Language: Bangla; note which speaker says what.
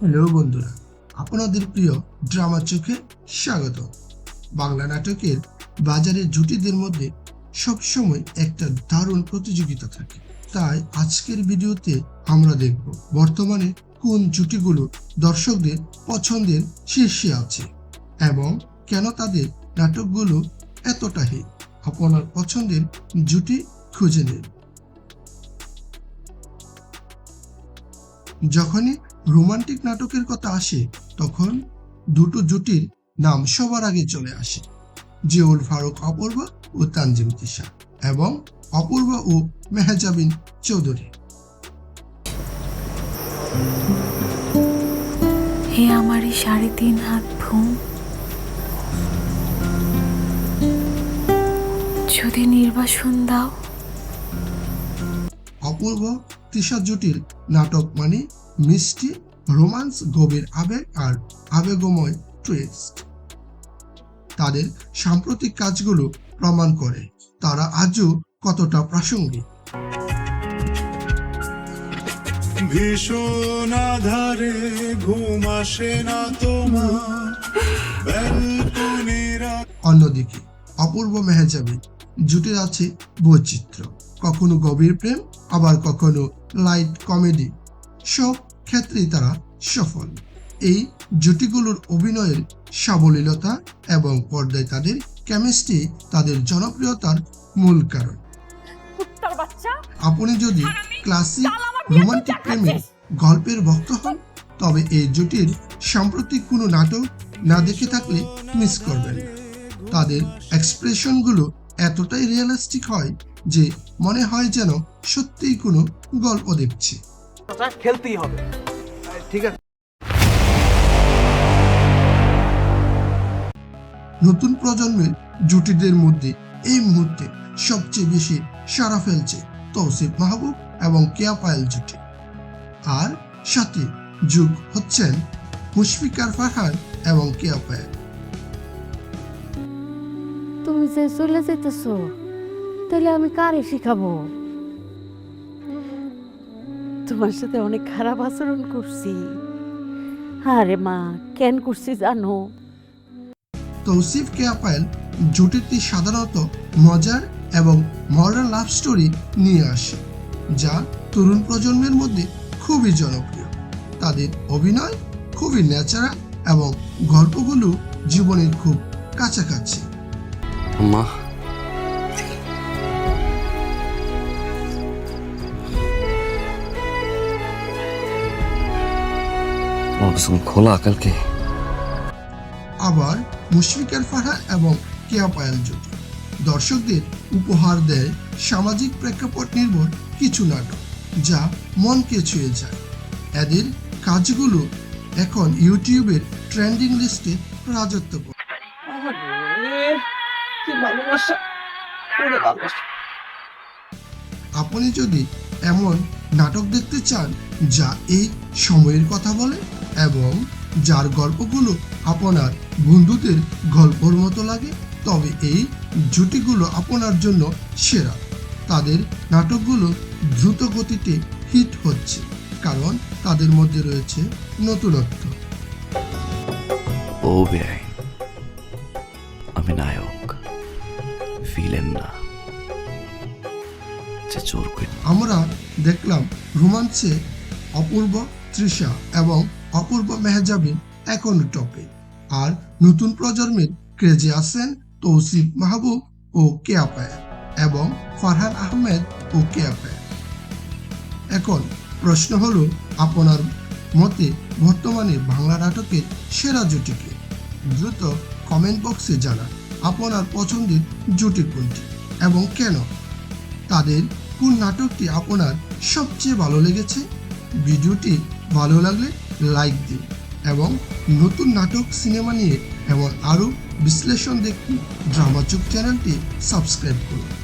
Speaker 1: হ্যালো বন্ধুরা, আপনাদের প্রিয় ড্রামা চোখে স্বাগত। বাংলা নাটকের বাজারের জুটিদের মধ্যে সবসময় একটা দারুণ প্রতিযোগিতা থাকে। তাই আজকের ভিডিওতে আমরা দেখব বর্তমানে কোন জুটিগুলো দর্শকদের পছন্দের শীর্ষে আছে এবং কেন তাদের নাটকগুলো এতটা হিট। আপনার পছন্দের জুটি খুঁজে নিন। যখনই রোমান্টিক নাটকের কথা আসে তখন দুটো জুটির নাম সবার আগে চলে আসে জিউল ফারুক অপূর্বা ও তানজিম তিশা এবং অপূর্বা ও মেহজাবিন চৌধুরী।
Speaker 2: হে আমার এই সাড়ে তিন হাত ভূম যদি নির্বাসন দাও।
Speaker 1: অপূর্ব তৃষা জুটির নাটক মানে মিষ্টি রোমান্স গভীর আবেগ আর আবেগময় টুইস্ট তাদের সাম্প্রতিক কাজগুলো প্রমাণ করে তারা আজও কতটা প্রাসঙ্গিক।
Speaker 3: ভীষণ আধারে ঘুম আসে না তোমার।
Speaker 1: অন্যদিকে অপূর্ব মেহজাবি জুটে আছে বৈচিত্র্য। কখনো গভীর প্রেম আবার কখনো লাইট কমেডি সব ক্ষেত্রেই তারা সফল। এই জুটিগুলোর অভিনয়ের সাবলীলতা এবং পর্দায় তাদের কেমিস্ট্রি তাদের জনপ্রিয়তার মূল কারণ। আপনি যদি ক্লাসিক রোমান্টিক প্রেমের গল্পের ভক্ত হন তবে এই জুটির সাম্প্রতিক কোনো নাটক না দেখে থাকলে মিস করবেন। না তাদের এক্সপ্রেশনগুলো এতটাই রিয়েলিস্টিক হয় যে মনে হয় যেন সত্যিই কোনো গল্প দেখছি।
Speaker 4: ওটা খেলতেই হবে। ঠিক আছে।
Speaker 1: নতুন প্রজন্মের জুটিদের মধ্যে এই মুহূর্তে সবচেয়ে বেশি সারা ফেলছে তৌসিফ মাহবুব এবং কেয়া পায়েল জুটি। আর সাথে যুগ হচ্ছেন মুশফিকার ফারহান এবং কেয়া পায়েল।
Speaker 5: তুমি যে চলে যেতেছ তাহলে আমি কারে শিখাবো? তোমার সাথে অনেক খারাপ আচরণ করছি। আরে মা কেন করছি জানো?
Speaker 1: তৌসিফ কেয়া পায়েল জুটিটি সাধারণত মজার এবং মডার্ন লাভ স্টোরি নিয়ে আসে যা তরুণ প্রজন্মের মধ্যে খুবই জনপ্রিয়। তাদের অভিনয় খুবই ন্যাচারাল এবং গল্পগুলো জীবনের খুব কাছাকাছি।
Speaker 6: আম্মা কোনো খোলা কালকে।
Speaker 1: আবার মুশফিকার ফারহা এবং কেয়া পায়েল জুটি। দর্শকদের উপহার দেয় সামাজিক প্রেক্ষাপট নির্ভর কিছু নাটক, যা মনকে ছুঁয়ে যায়। এদের কাজগুলো এখন ইউটিউবের ট্রেন্ডিং লিস্টে রাজত্ব করে আপনি যদি এমন নাটক দেখতে চান যা এই সময়ের কথা বলে এবং যার গল্পগুলো আপনার বন্ধুদের গল্পর মতো লাগে তবে এই জুটিগুলো আপনার জন্য সেরা। তাদের নাটকগুলো দ্রুত গতিতে হিট হচ্ছে কারণ তাদের মধ্যে রয়েছে নতুনত্ব।
Speaker 6: ও বেআইন আমি নায়ক ফিলেন না
Speaker 1: আমরা দেখলাম রোমান্সে অপূর্ব তৃষা এবং অপূর্ব মেহজাবিন এখন টপে। আর নতুন প্রজন্মের ক্রেজে আছেন তৌসিফ মাহবুব ও কেয়া পায়েল এবং ফারহান আহমেদ ও কেয়া পায়েল। এখন প্রশ্ন হলো, আপনার মতে বর্তমানে বাংলা নাটকের সেরা জুটিকে দ্রুত কমেন্ট বক্সে জানান, আপনার পছন্দের জুটি কোনটি এবং কেন? তাদের কোন নাটকটি আপনার সবচেয়ে ভালো লেগেছে? ভিডিওটি ভালো লাগলে লাইক দিন এবং নতুন নাটক, সিনেমা নিয়ে এমন আরও বিশ্লেষণ দেখতে ড্রামাচুক চ্যানেলটি সাবস্ক্রাইব করুন।